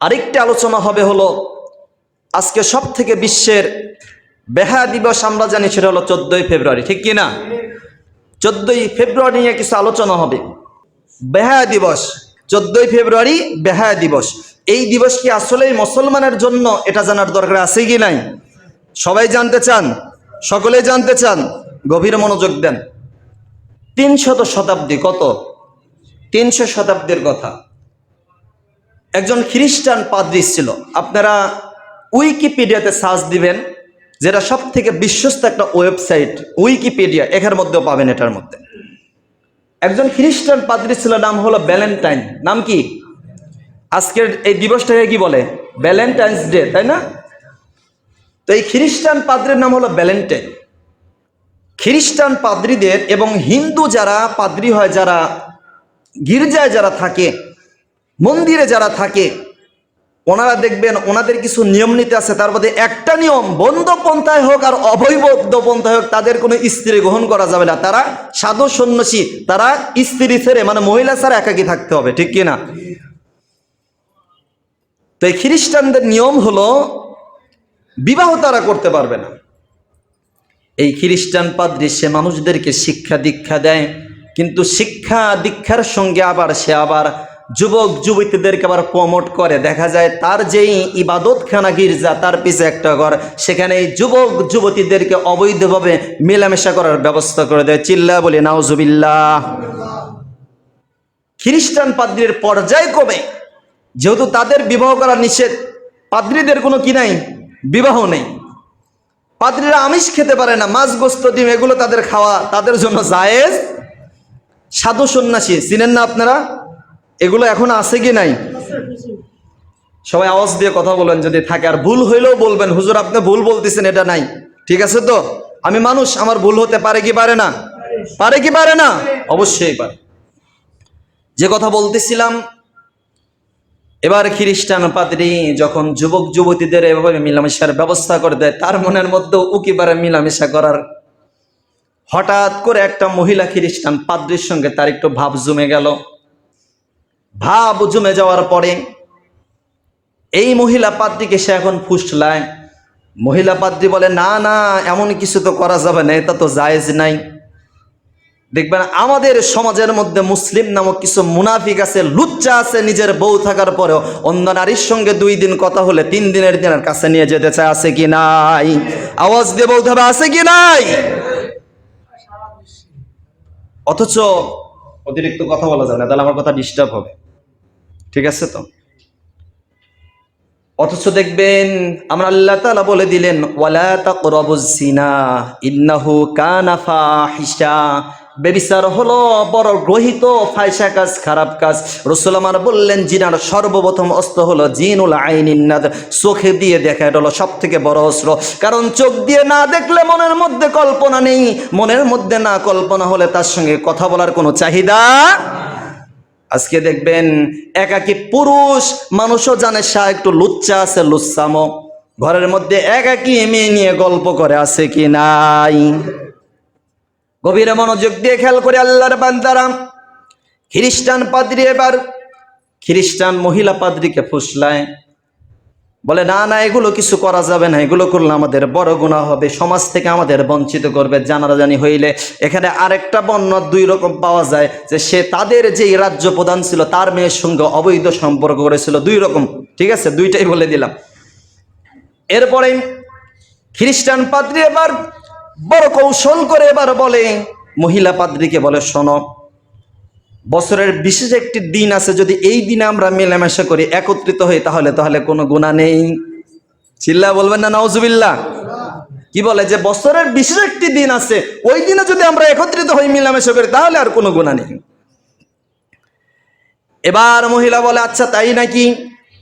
আরেকটি আলোচনা হবে হলো, আজকে সব থেকে বিশ্বের বেহা দিবস আমরা জানি, সেটা হলো চোদ্দই ফেব্রুয়ারি, ঠিক কি না চোদ্দই ফেব্রুয়ারি নিয়ে কিছু আলোচনা হবে। বেহায়া দিবস, চোদ্দই ফেব্রুয়ারি বেহায়া দিবস। এই দিবস কি আসলেই মুসলমানের জন্য এটা জানার দরকার আছে কি নাই? সবাই জানতে চান? সকলেই জানতে চান? গভীর মনোযোগ দেন। তিনশত শতাব্দী কত? তিনশো শতাব্দীর কথা। একজন খ্রিস্টান পাদ্রি ছিল। আপনারা উইকিপিডিয়াতে সার্চ দিবেন, যেটা সব থেকে বিশ্বস্ত একটা ওয়েবসাইট, উইকিপিডিয়া এখানের মধ্যেও পাবেন এটার মধ্যে। একজন খ্রিস্টান পাদ্রি ছিল, নাম হলো ভ্যালেন্টাইন নাম কি? আজকের এই দিবসটাকে কি বলে? ভ্যালেন্টাইন্স ডে, তাই না? তো এই খ্রিস্টান পাদ্রির নাম হলো ভ্যালেন্টাইন খ্রিস্টান পাদ্রীদের এবং হিন্দু যারা পাদ্রি হয়, যারা গির্জায় যারা থাকে মন্দিরে যারা থাকে, ওনারা দেখবেন ওনাদের কিছু নিয়ম নীতি আছে, তার মধ্যে একটা নিয়ম, বন্ধ পন্থায় হোক আর অবৈবদ্ধ পন্থায় হোক, তাদের কোনো স্ত্রী গ্রহণ করা যাবে না। তারা সাধু সন্ন্যাসী, তারা স্ত্রী ছেড়ে মানে মহিলা ছাড়া একাকি থাকতে হবে, ঠিক কিনা? তো এই খ্রিস্টানদের নিয়ম হলো, বিবাহ তারা করতে পারবে না। এই খ্রিস্টান পাদ্রী সে মানুষদেরকে শিক্ষা দীক্ষা দেয়, কিন্তু শিক্ষা দীক্ষার সঙ্গে আবার সে আবার যুবক, যুবতীদেরকে আবার প্রমোট করে। দেখা যায় তার যেই ইবাদতখানা গির্জা তার পিছে একটা ঘর। সেখানে যুবক, যুবতীদেরকে অবৈধভাবে মেলামেশা করার ব্যবস্থা করে দেয়। চিল্লা বলি, নাউজুবিল্লাহ। খ্রিস্টান পাদ্রীর পর্যায় কমে যেহেতু তাদের বিবাহ করা নিষেধ, পাদ্রীদের কোনো কি নাই? বিবাহ নেই। পাদ্রীরা আমিষ খেতে পারে না, মাছ, গোস্ত, ডিম, এগুলো তাদের খাওয়া, তাদের জন্য জায়েজ। সাধু সন্ন্যাসী, চিনেন না আপনারা? এগুলো এখন আছে কি নাই? সবাই আওয়াজ দিয়ে কথা বলেন যদি থাকে। আর ভুল হইলেও বলবেন। হুজুর, আপনি ভুল বলতেছেন, এটা নাই। ঠিক আছে তো? আমি মানুষ, আমার ভুল হতে পারে কি পারে না? পারে কি পারে না? অবশ্যই পারে। যে কথা বলতেছিলাম, এবার খ্রিস্টান পাদ্রী যখন যুবক যুবতীদের এভাবে মিলামেশার ব্যবস্থা করে দেয়, তার মনের মধ্যেও উকিবারে মিলামেশা করার হঠাৎ করে একটা মহিলা খ্রিস্টান পাদ্রীর সঙ্গে তার একটু ভাব জমে গেল। ভাব জমে যাওয়ার পরে এই মহিলা পাদ্রীকে সে এখন ফুসলায়। মহিলা পাদ্রী বলে, না না, এমন কিছু তো করা যাবে না, এটা তো জায়েজ নাই। দেখবেন, আমাদের সমাজের মধ্যে মুসলিম নামক কিছু মুনাফিক আছে, লুচ্চা আছে নিজের বউ থাকার পরেও, অন্য নারীর সঙ্গে দুই দিন কথা হলে তিন দিনের দিনের কাছে নিয়ে যেতে চায়, আছে কি নাই? আওয়াজ দিয়ে বলতে হবে, আছে কি নাই? অথচ অতিরিক্ত কথা বলা যাবে না, তাহলে আমার কথা ডিস্টার্ব হবে। ঠিক আছে তো? অথচ দেখবেন আমরা আল্লাহ তাআলা বলে দিলেন ইন্নাহু কানা ফাহিশা। বেবিচার হলো বড় গ্রহিত, ফাইসা কাজ, খারাপ কাজ। রসুল আমার বললেন, জিনার সর্বপ্রথম অস্ত্র হলো জিনুল আইনিন্নাদ চোখে দিয়ে দেখা, এটা হলো সব থেকে বড় অস্ত্র। কারণ চোখ দিয়ে না দেখলে মনের মধ্যে কল্পনা নেই। মনের মধ্যে না কল্পনা হলে তার সঙ্গে কথা বলার কোনো চাহিদা আজকে দেখবেন একাকি পুরুষ মানুষও জানে সা একটু লুচ্চা আছে, লুচ্ছামো। ঘরের মধ্যে একাকি মেয়ে নিয়ে গল্প করে আছে কি নাই? গভীরে মনোযোগ দিয়ে খেয়াল করে আল্লাহর বান্দারাম খ্রিস্টান পাদ্রি এবার, খ্রিস্টান মহিলা পাদ্রিকে ফুসলায়। বলে, না না, এগুলো কিছু করা যাবে না। এগুলো করলে আমাদের বড় গুণা হবে। সমাজ থেকে আমাদের বঞ্চিত করবে। জানাজানি হইলে এখানে আরেকটা বর্ণ দুই রকম পাওয়া যায়, যে সে তাদের যেই রাজ্য প্রধান ছিল, তার মেয়ের সঙ্গে অবৈধ সম্পর্ক করেছিল। দুই রকম, ঠিক আছে? দুইটাই বলে দিলাম। এরপরে খ্রিস্টান পাদ্রী এবার বড় কৌশল করে এবার বলে, মহিলা পাদ্রীকে বলে, শোনো বছরের বিশেষ একটি দিন আছে, যদি এই দিনে আমরা মেলামেশা করি, একত্রিত হই, তাহলে তাহলে কোনো গুণা নেই। চিল্লা বলবেন না নওজুবিল্লা কি বলে যে বছরের বিশেষ একটি দিন আছে, ওই দিনে যদি আমরা একত্রিত হই, মেলামেশা করি, তাহলে আর কোনো গুণা নেই। এবার মহিলা বলে আচ্ছা তাই নাকি?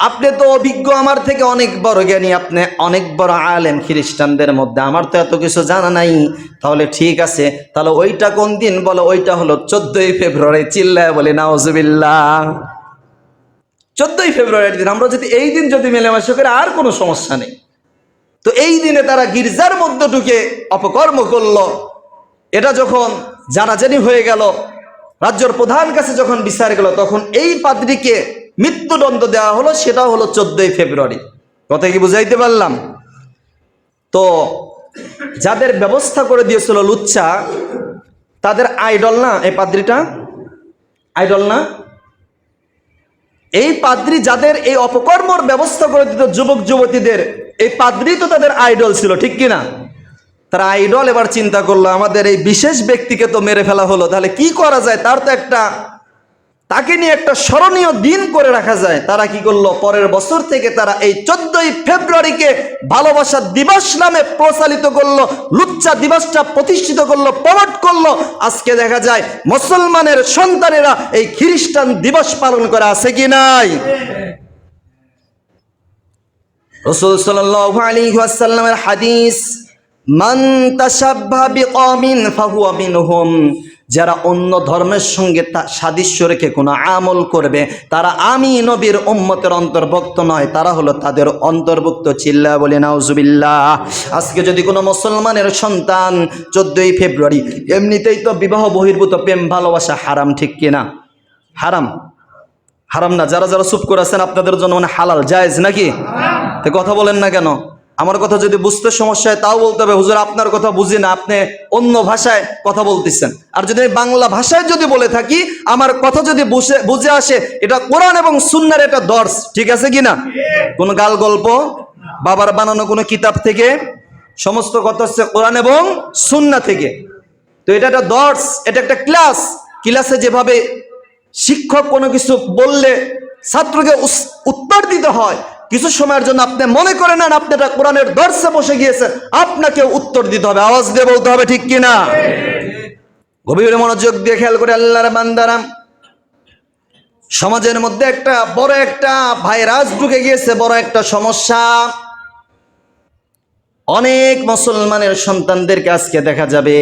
আপনি তো অভিজ্ঞ, আমার থেকে অনেক বড় জ্ঞানী, আপনি অনেক বড় আলেম, খ্রিস্টানদের মধ্যে। আমার তো এত কিছু জানা নাই। তাহলে ঠিক আছে, তাহলে ওইটা কোন দিন? বলো, ওইটা হলো চোদ্দই ফেব্রুয়ারি, চিল্লায় বলে নাওজুবিল্লাহ চোদ্দই ফেব্রুয়ারির দিন, আমরা যদি এই দিন যদি মেলামেশা করে, আর কোনো সমস্যা নেই। তো এই দিনে তারা গির্জার মধ্যে ঢুকে অপকর্ম করল। এটা যখন জানাজানি হয়ে গেল, রাজ্যর প্রধান কাছে যখন বিচার গেল, তখন এই পাদ্রীকে মৃত্যুদণ্ড দেওয়া হলো সেটা হলো চোদ্দই ফেব্রুয়ারি। কথা কি বুঝাইতে পারলাম? তো যাদের ব্যবস্থা করে দিয়েছিল লুচ্চা, তাদের আইডল না, এই পাদ্রিটা? আইডল না? এই পাদ্রি যাদের এই অপকর্মর ব্যবস্থা করে দিত যুবক যুবতীদের, এই পাদ্রি তো তাদের আইডল ছিল, ঠিক কিনা তারা আইডল এবার চিন্তা করল, আমাদের এই বিশেষ ব্যক্তিকে তো মেরে ফেলা হলো, তাহলে কি করা যায়? তার তো একটা তাকে নিয়ে একটা স্মরণীয় দিন করে রাখা যায়। তারা কি করল? পরের বছর থেকে তারা এই চোদ্দই ফেব্রুয়ারিকে ভালোবাসা দিবস নামে প্রচালিত করল, লুচ্চা দিবসটা প্রতিষ্ঠিত করল, প্রমোট করল। আজকে দেখা যায় মুসলমানের সন্তানেরা এই খ্রিস্টান দিবস পালন করে আছে কি নাই? রসুল ওয়াসাল্লামের হাদিস, মান মিনহুম। যারা অন্য ধর্মের সঙ্গে তা- সাদৃশ্য রেখে কোনো আমল করবে তারা আমি নবীর উম্মতের অন্তর্ভুক্ত নয় তারা হলো তাদের অন্তর্ভুক্ত চিল্লা বলে নাউজুবিল্লাহ। আজকে যদি কোনো মুসলমানের সন্তান চোদ্দই ফেব্রুয়ারি এমনিতেই তো বিবাহ বহির্ভূত প্রেম ভালোবাসা হারাম ঠিক কিনা হারাম। হারাম না। যারা যারা চুপ করে আছেন আপনাদের জন্য মানে হালাল জায়েজ নাকি? তো কথা বলেন না কেন? আমার কথা যদি বুঝতে সমস্যা হয়, তাও বলতে হবে, হুজুর, আপনার কথা বুঝি না, আপনি অন্য ভাষায় কথা বলতেছেন। আর যদি বাংলা ভাষায় যদি বলে থাকি, আমার কথা যদি বুঝে বুঝে আসে, এটা কোরআন এবং সুন্নার এটা দর্শ, ঠিক আছে কি না? কোন গাল গল্প, বাবার বানানো কোনো কিতাব থেকে, সমস্ত কথা হচ্ছে কোরআন এবং সুন্না থেকে। তো এটা একটা দর্শ, এটা একটা ক্লাস। ক্লাসে যেভাবে শিক্ষক কোনো কিছু বললে ছাত্রকে উত্তর দিতে হয় কিছু সময়ের জন্য আপনি মনে করে নেন আপনি একটা কোরআনের দর্শে বসে গিয়েছেন আপনাকে উত্তর দিতে হবে, আওয়াজ দিয়ে বলতে হবে ঠিক কিনা? গভীর মনোযোগ দিয়ে খেয়াল করে আল্লাহর বান্দারাম। সমাজের মধ্যে একটা বড় একটা ভাইরাস ঢুকে গিয়েছে, বড় একটা সমস্যা। অনেক মুসলমানের সন্তানদেরকে আজকে দেখা যাবে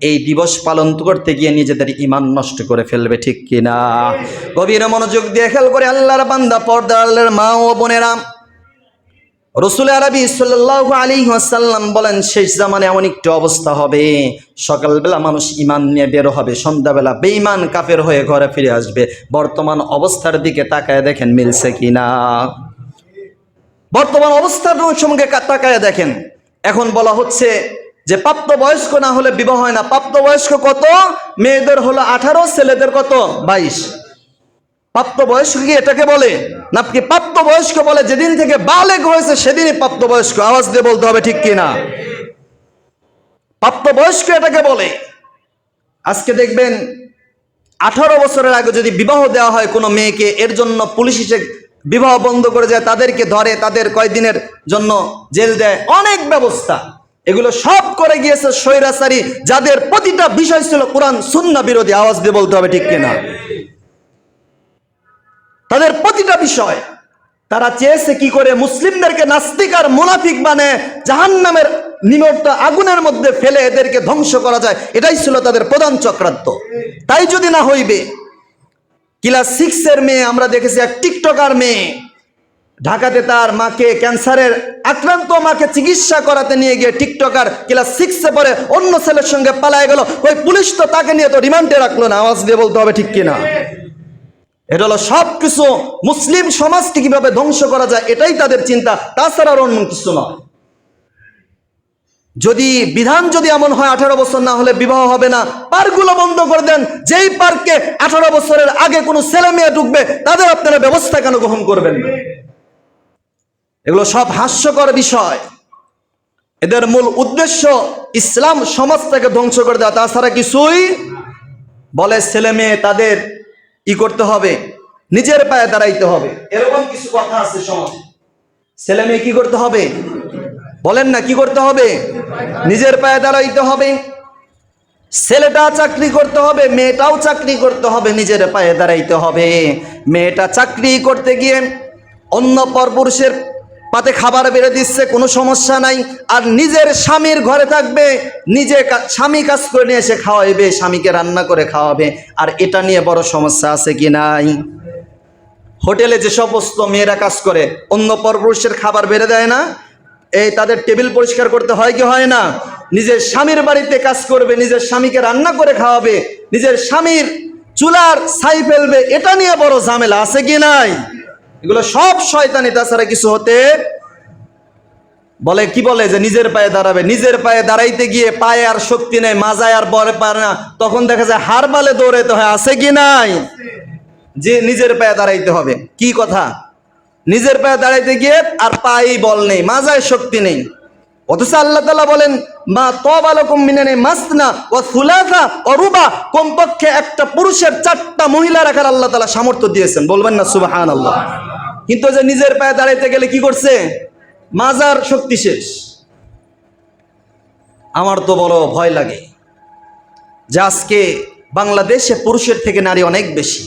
এই দিবস পালন করতে গিয়ে নিজেদের ইমান নষ্ট করে ফেলবে, ঠিক কিনা? গভীর মনোযোগ দিয়ে খেয়াল করে আল্লাহর বান্দা পর্দা আল্লাহর মা ও বোনেরা। রসুল আরবি সাল্লাল্লাহু আলী ওয়াসাল্লাম বলেন, শেষ জামানে এমন একটি অবস্থা হবে, সকালবেলা মানুষ ইমান নিয়ে বের হবে, সন্ধ্যাবেলা বেঈমান কাফের হয়ে ঘরে ফিরে আসবে। বর্তমান অবস্থার দিকে তাকায় দেখেন, মিলছে কিনা বর্তমান অবস্থার সঙ্গে কা- তাকায় দেখেন। এখন বলা হচ্ছে যে প্রাপ্ত বয়স্ক না হলে বিবাহ হয় না। প্রাপ্ত বয়স্ক কত? মেয়েদের হলো আঠারো, ছেলেদের কত? বাইশ। প্রাপ্ত বয়স্ক কি এটাকে বলে? না, কি প্রাপ্ত বয়স্ক বলে? যেদিন থেকে বালেগ হয়েছে সেদিনই প্রাপ্ত বয়স্ক আওয়াজ দিয়ে বলতে হবে ঠিক কিনা? প্রাপ্ত বয়স্ক এটাকে বলে। আজকে দেখবেন, আঠারো বছরের আগে যদি বিবাহ দেওয়া হয় কোনো মেয়েকে, এর জন্য পুলিশ এসে বিবাহ বন্ধ করে যায় তাদেরকে ধরে, তাদের কয়দিনের জন্য জেল দেয়। অনেক ব্যবস্থা। এগুলো সব করে গিয়েছে স্বৈরাচারী, যাদের প্রতিটা বিষয় ছিল কোরআন, সুন্না বিরোধী আওয়াজ দিয়ে বলতে হবে, ঠিক কিনা? তাদের প্রতিটা বিষয়, তারা চেয়েছে কি করে মুসলিমদেরকে নাস্তিক আর মুনাফিক মানে জাহান্নামের নিমট্ট আগুনের মধ্যে ফেলে এদেরকে ধ্বংস করা যায়, এটাই ছিল তাদের প্রধান চক্রান্ত। তাই যদি না হইবে, ক্লাস সিক্সের মেয়ে, আমরা দেখেছি এক টিকটকার মেয়ে ঢাকাতে তার মাকে ক্যান্সারের আক্রান্ত মাকে চিকিৎসা করাতে নিয়ে গিয়ে টিকটকার ক্লাস সিক্সে পরে অন্য ছেলের সঙ্গে পালায় গেল। ওই পুলিশ তো তাকে নিয়ে তো রিমান্ডে রাখল না, আওয়াজ দিয়ে বলতে হবে ঠিক কিনা। এটা হলো সব কিছু মুসলিম সমাজকে কীভাবে ধ্বংস করা যায়, এটাই তাদের চিন্তা, তাছাড়া অন্য কিছু নয় যদি বিধান যদি এমন হয় আঠারো বছর না হলে বিবাহ হবে না, পার্কগুলো বন্ধ করে দেন। যেই পার্কে আঠারো বছরের আগে কোনো ছেলে মেয়ে ঢুকবে, তাদের আপনারা ব্যবস্থা কেন গ্রহণ করবেন না? এগুলো সব হাস্যকর বিষয়। এদের মূল উদ্দেশ্য ইসলাম সমাজটাকে ধ্বংস করে দেওয়া। তাছাড়া কিছুই বলে ছেলে মেয়ে তাদের ই করতে হবে, নিজের পায়ে দাঁড়াইতে হবে। এরকম কিছু কথা আছে সমাজে। ছেলে মেয়ে কি করতে হবে? বলেন না কি করতে হবে? নিজের পায়ে দাঁড়াইতে হবে। ছেলেটা চাকরি করতে হবে, মেয়েটাও চাকরি করতে হবে, নিজের পায়ে দাঁড়াইতে হবে। মেয়েটা চাকরি করতে গিয়ে অন্য পরপুরুষের পাতে খাবার বেড়ে দিচ্ছে, কোনো সমস্যা নাই। আর নিজের স্বামীর ঘরে থাকবে, নিজে স্বামী কাজ করে নিয়ে এসে খাওয়াইবে, স্বামীকে রান্না করে খাওয়াবে। আর এটা নিয়ে বড় সমস্যা আছে কি নাই? হোটেলে যে সমস্ত মেয়েরা কাজ করে, অন্য পরপুরুষের খাবার বেড়ে দেয় না? এই তাদের টেবিল পরিষ্কার করতে হয় কি হয় না? নিজের স্বামীর বাড়িতে কাজ করবে, নিজের স্বামীকে রান্না করে খাওয়াবে, নিজের স্বামীর চুলার ছাই ফেলবে, এটা নিয়ে বড় ঝামেলা আছে কি নাই? এগুলো সব শয়তানি, তাছাড়া কিছু হতে বলে, কি বলে যে নিজের পায়ে দাঁড়াবে? নিজের পায়ে দাঁড়াইতে গিয়ে পায়ে আর শক্তি নেই, মাজায় আর বলে পারে না। তখন দেখা যায় হার বালে দৌড়াইতে হয়, আছে কি নাই? যে নিজের পায়ে দাঁড়াইতে হবে। কি কথা? নিজের পায়ে দাঁড়াইতে গিয়ে আর পায়েই বল নেই, মাজায় শক্তি নেই। অথচ আল্লাহ তালা বলেন, মা তবালকুম মিনানে মাসনা ও সুলাসা ও রুবা কমপক্ষে একটা পুরুষের চারটা মহিলা রাখার আল্লাহ তালা সামর্থ্য দিয়েছেন। বলবেন না সুবাহান আল্লাহ কিন্তু যে নিজের পায়ে দাঁড়াইতে গেলে কি করছে? মাজার শক্তি শেষ। আমার তো বড় ভয় লাগে যে আজকে বাংলাদেশে পুরুষের থেকে নারী অনেক বেশি।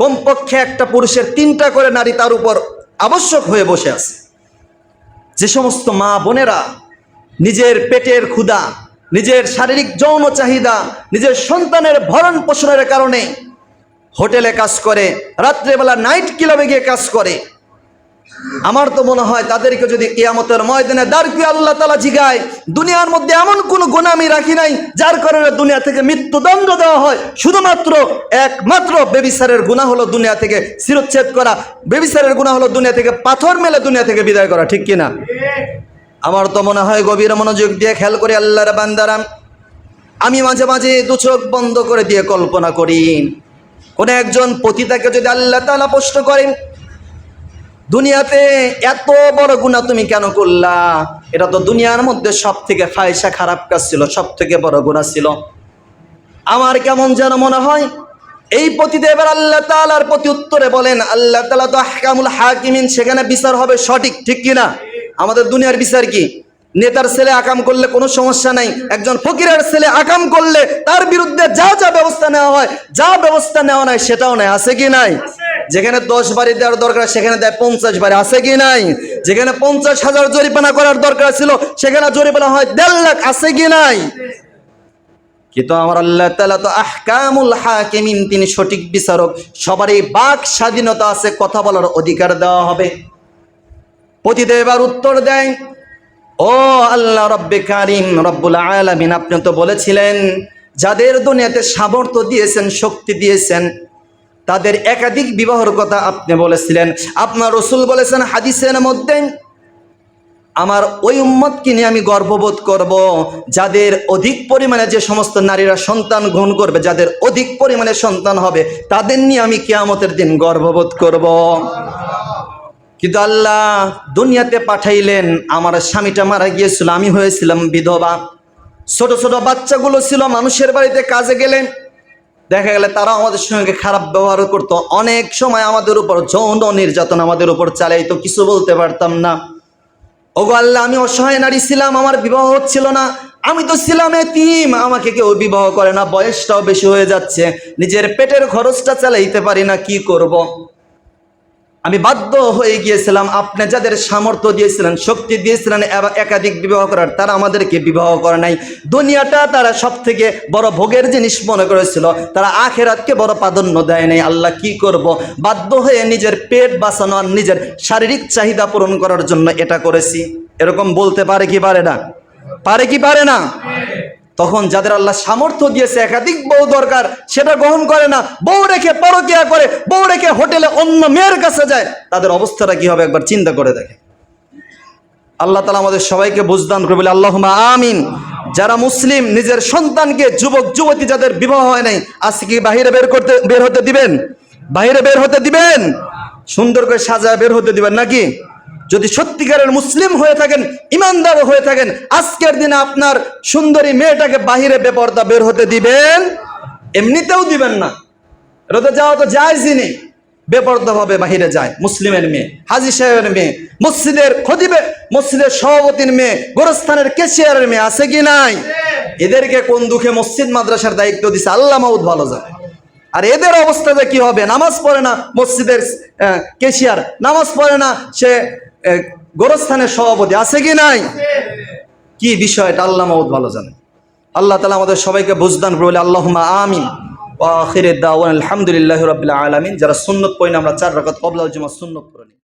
কমপক্ষে একটা পুরুষের তিনটা করে নারী তার উপর আবশ্যক হয়ে বসে আছে। যে সমস্ত মা বোনেরা নিজের পেটের ক্ষুধা, নিজের শারীরিক যৌন চাহিদা, নিজের সন্তানের ভরণ পোষণের কারণে হোটেলে কাজ করে, রাত্রেবেলা নাইট ক্লাবে গিয়ে কাজ করে। আমার তো মনে হয় তাদেরকে যদি কিয়ামতের ময়দানে দাঁড়িয়ে আল্লাহ তালা জিগায়, দুনিয়ার মধ্যে এমন কোনো গুণ আমি রাখি নাই, যার কারণে দুনিয়া থেকে মৃত্যুদণ্ড দেওয়া হয়। শুধুমাত্র একমাত্র বেবিসারের গুণা হলো দুনিয়া থেকে শিরোচ্ছেদ করা। বেবিসারের গুণা হলো দুনিয়া থেকে পাথর মেলে দুনিয়া থেকে বিদায় করা, ঠিক কিনা? আমার তো মনে হয় গভীর মনোযোগ দিয়ে খেয়াল করি আল্লাহর বান্দারাম আমি মাঝে মাঝে দু চোখ বন্ধ করে দিয়ে কল্পনা করি। কোন একজন পতিতাকে যদি আল্লাহ তালা প্রশ্ন করেন, দুনিয়াতে এত বড় গুণা তুমি কেন করলা? এটা তো দুনিয়ার মধ্যে সব থেকে ফায়সা খারাপ কাজ ছিল সব থেকে বড় গুণা ছিল। আমার কেমন যেন মনে হয়, এই পতিতে এবার আল্লাহ তালার প্রতি উত্তরে বলেন, আল্লাহ তালা তো হাকামুল হাকিমিন, সেখানে বিচার হবে সঠিক, ঠিক কিনা? আমাদের দুনিয়ার বিচার কি? নেতার ছেলে আকাম করলে কোনো সমস্যা নাই, একজন ফকিরের ছেলে আকাম করলে তার বিরুদ্ধে যা যা ব্যবস্থা নেওয়া হয়, যা ব্যবস্থা নেওয়া নাই সেটাও নাই, আছে কি নাই? যেখানে দশ বাড়ি দেওয়ার দরকার, সেখানে দেয় পঞ্চাশ বাড়ি, আছে কি নাই? যেখানে পঞ্চাশ হাজার জরিমানা করার দরকার ছিল, সেখানে জরিমানা হয় দেড় লাখ, আছে কি নাই? কিন্তু আমার আল্লাহ তো আহকামুল হাকিমিন, তিনি সঠিক বিচারক, সবারই বাক স্বাধীনতা আছে, কথা বলার অধিকার দেওয়া হবে। পতিদেব আর উত্তর দেয়, ও আল্লাহ রব্বে কারিম, রব্বুল আলামিন, আপনি তো বলেছিলেন, যাদের দুনিয়াতে সামর্থ্য দিয়েছেন, শক্তি দিয়েছেন, তাদের একাধিক বিবাহর কথা আপনি বলেছিলেন। আপনার রসুল বলেছেন হাদিসের মধ্যে, আমার ওই উম্মতকে নিয়ে আমি গর্ববোধ করব, যাদের অধিক পরিমাণে যে সমস্ত নারীরা সন্তান গ্রহণ করবে, যাদের অধিক পরিমাণে সন্তান হবে, তাদের নিয়ে আমি কেয়ামতের দিন গর্ববোধ করব। কিন্তু আল্লাহ দুনিয়াতে পাঠাইলেন, আমার স্বামীটা মারা গিয়েছিল, আমি হয়েছিলাম বিধবা। ছোট ছোট বাচ্চাগুলো ছিল, মানুষের বাড়িতে কাজে গেলেন দেখা গেলে তারা আমাদের সঙ্গে খারাপ ব্যবহার করতো। অনেক সময় আমাদের উপর যৌন নির্যাতন আমাদের উপর চালাইতো, কিছু বলতে পারতাম না। ওগো আল্লাহ, আমি অসহায় নারী ছিলাম, আমার বিবাহ হচ্ছিল না। আমি তো ছিলাম এতিম, আমাকে কেউ বিবাহ করে না, বয়সটাও বেশি হয়ে যাচ্ছে। নিজের পেটের খরচটা চালাইতে পারি না, কি করব। আমি বাধ্য হয়ে গিয়েছিলাম, আপনি যাদের সামর্থ্য দিয়েছিলেন, শক্তি দিয়েছিলেন একাধিক বিবাহ করার, তারা আমাদেরকে বিবাহ করে নাই। দুনিয়াটা তারা সব থেকে বড় ভোগের জিনিস মনে করেছিল, তারা আখেরাতকে বড় প্রাধান্য দেয় নাই। আল্লাহ কি করব? বাধ্য হয়ে নিজের পেট বাঁচানো আর নিজের শারীরিক চাহিদা পূরণ করার জন্য এটা করেছি। এরকম বলতে পারে কি পারে না? পারে কি পারে না? তখন যাদের আল্লাহ সামর্থ্য দিয়েছে, একাধিক বউ দরকার, সেটা গ্রহণ করে না। বউ রেখে পরকিয়া করে, বউ রেখে হোটেলে অন্য মেয়ের কাছে যায়, তাদের অবস্থাটা কি হবে একবার চিন্তা করে দেখে। আল্লাহ তালা আমাদের সবাইকে বুঝদান করে বলে আল্লাহ আমিন। যারা মুসলিম, নিজের সন্তানকে যুবক, যুবতী যাদের বিবাহ হয় নাই, আজকে কি বাহিরে বের করতে, বের হতে দিবেন? বাহিরে বের হতে দিবেন? সুন্দর করে সাজায় বের হতে দিবেন নাকি? যদি সত্যিকারের মুসলিম হয়ে থাকেন, ইমানদার হয়ে থাকেন, আজকের দিনে আপনার সুন্দরী মেয়েটাকে বাহিরে বেপর্দা বের হতে দিবেন, এমনিতেও দিবেন না। রোদে যাওয়া তো যায় নেই। বেপর্দা ভাবে বাহিরে যায় মুসলিমের মেয়ে, হাজি সাহেবের মেয়ে, মসজিদের খদিবে মসজিদের সভাপতির মেয়ে, গোরস্থানের কেশিয়ারের মেয়ে আছে কি নাই? এদেরকে কোন দুঃখে মসজিদ মাদ্রাসার দায়িত্ব দিছে? আল্লাহ মাউদ ভালো জানে। আর এদের অবস্থাতে কি হবে? নামাজ পড়ে না মসজিদের কেশিয়ার নামাজ পড়ে না সে গোরস্থানের সভাপতি আছে কি নাই? কি বিষয়টা আল্লাহ মহুদ ভালো জানে। আল্লাহ তালা আমাদের সবাইকে বুঝদান বলে আল্লাহ আমিন। আলহামদুলিল্লাহ রবিল্লা আলমিন। যারা সুন্নত পড়ি আমরা চার রকম কবলা জমা সুন্নত নিই।